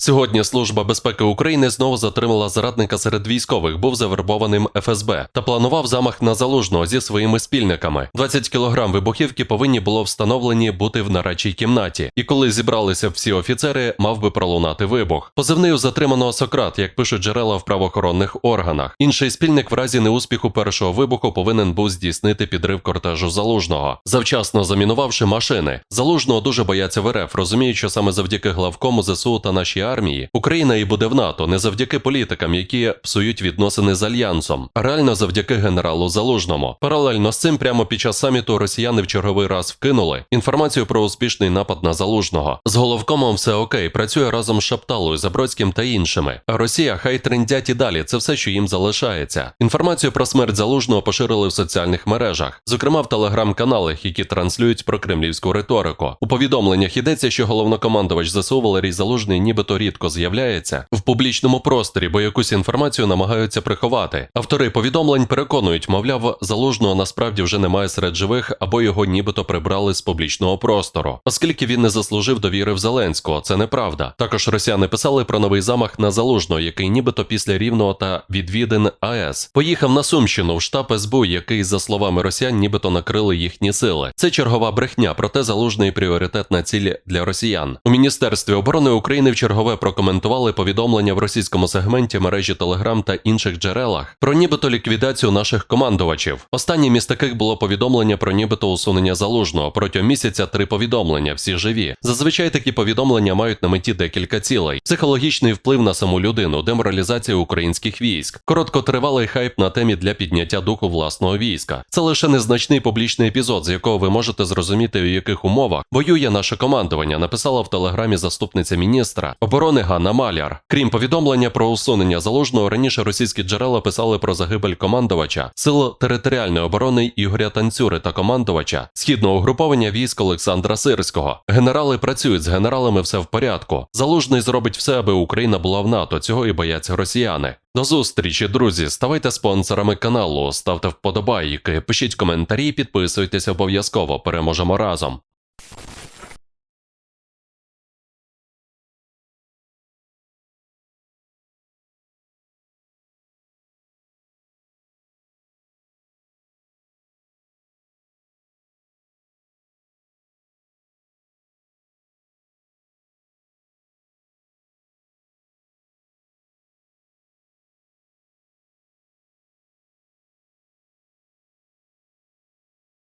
Сьогодні Служба безпеки України знову затримала зрадника серед військових, був завербованим ФСБ та планував замах на залужного зі своїми спільниками. 20 кілограм вибухівки повинні було встановлені бути в нарадчій кімнаті. І коли зібралися всі офіцери, мав би пролунати вибух. Позивний у затриманого Сократ, як пишуть джерела в правоохоронних органах. Інший спільник в разі неуспіху першого вибуху повинен був здійснити підрив кортежу залужного, завчасно замінувавши машини. Залужного дуже бояться в РФ, розуміють, що саме завдяки главкому ЗСУ та нашій армії Україна і буде в НАТО, не завдяки політикам, які псують відносини з альянсом, а реально завдяки генералу Залужному. Паралельно з цим, прямо під час саміту росіяни в черговий раз вкинули інформацію про успішний напад на залужного. З головкомом все окей, працює разом з Шапталою, Забродським та іншими. А Росія хай трендять і далі. Це все, що їм залишається. Інформацію про смерть залужного поширили в соціальних мережах, зокрема в телеграм-каналах, які транслюють про кремлівську риторику. У повідомленнях йдеться, що головнокомандувач ЗСУ Валерій Залужний нібито рідко з'являється в публічному просторі, бо якусь інформацію намагаються приховати. Автори повідомлень переконують, мовляв, залужного насправді вже немає серед живих або його нібито прибрали з публічного простору, оскільки він не заслужив довіри в Зеленського. Це неправда. Також росіяни писали про новий замах на залужного, який нібито після рівного та відвідин АЕС поїхав на Сумщину в штаб СБУ, який, за словами росіян, нібито накрили їхні сили. Це чергова брехня, проте залужний пріоритетна ціль для росіян. У міністерстві оборони України в чергове прокоментували повідомлення в російському сегменті мережі Телеграм та інших джерелах про нібито ліквідацію наших командувачів. Останнім із таких було повідомлення про нібито усунення залужного. Протягом місяця три повідомлення, всі живі. Зазвичай такі повідомлення мають на меті декілька цілей: психологічний вплив на саму людину, деморалізація українських військ, короткотривалий хайп на темі для підняття духу власного війська. Це лише незначний публічний епізод, з якого ви можете зрозуміти, у яких умовах воює наше командування. Написала в телеграмі заступниця міністра оборони Ганна Маляр. Крім повідомлення про усунення залужного, раніше російські джерела писали про загибель командувача сил територіальної оборони Ігоря Танцюри та командувача східного угруповання військ Олександра Сирського. Генерали працюють з генералами, все в порядку. Залужний зробить все, аби Україна була в НАТО. Цього і бояться росіяни. До зустрічі, друзі. Ставайте спонсорами каналу, ставте вподобайки, пишіть коментарі, підписуйтесь обов'язково. Переможемо разом.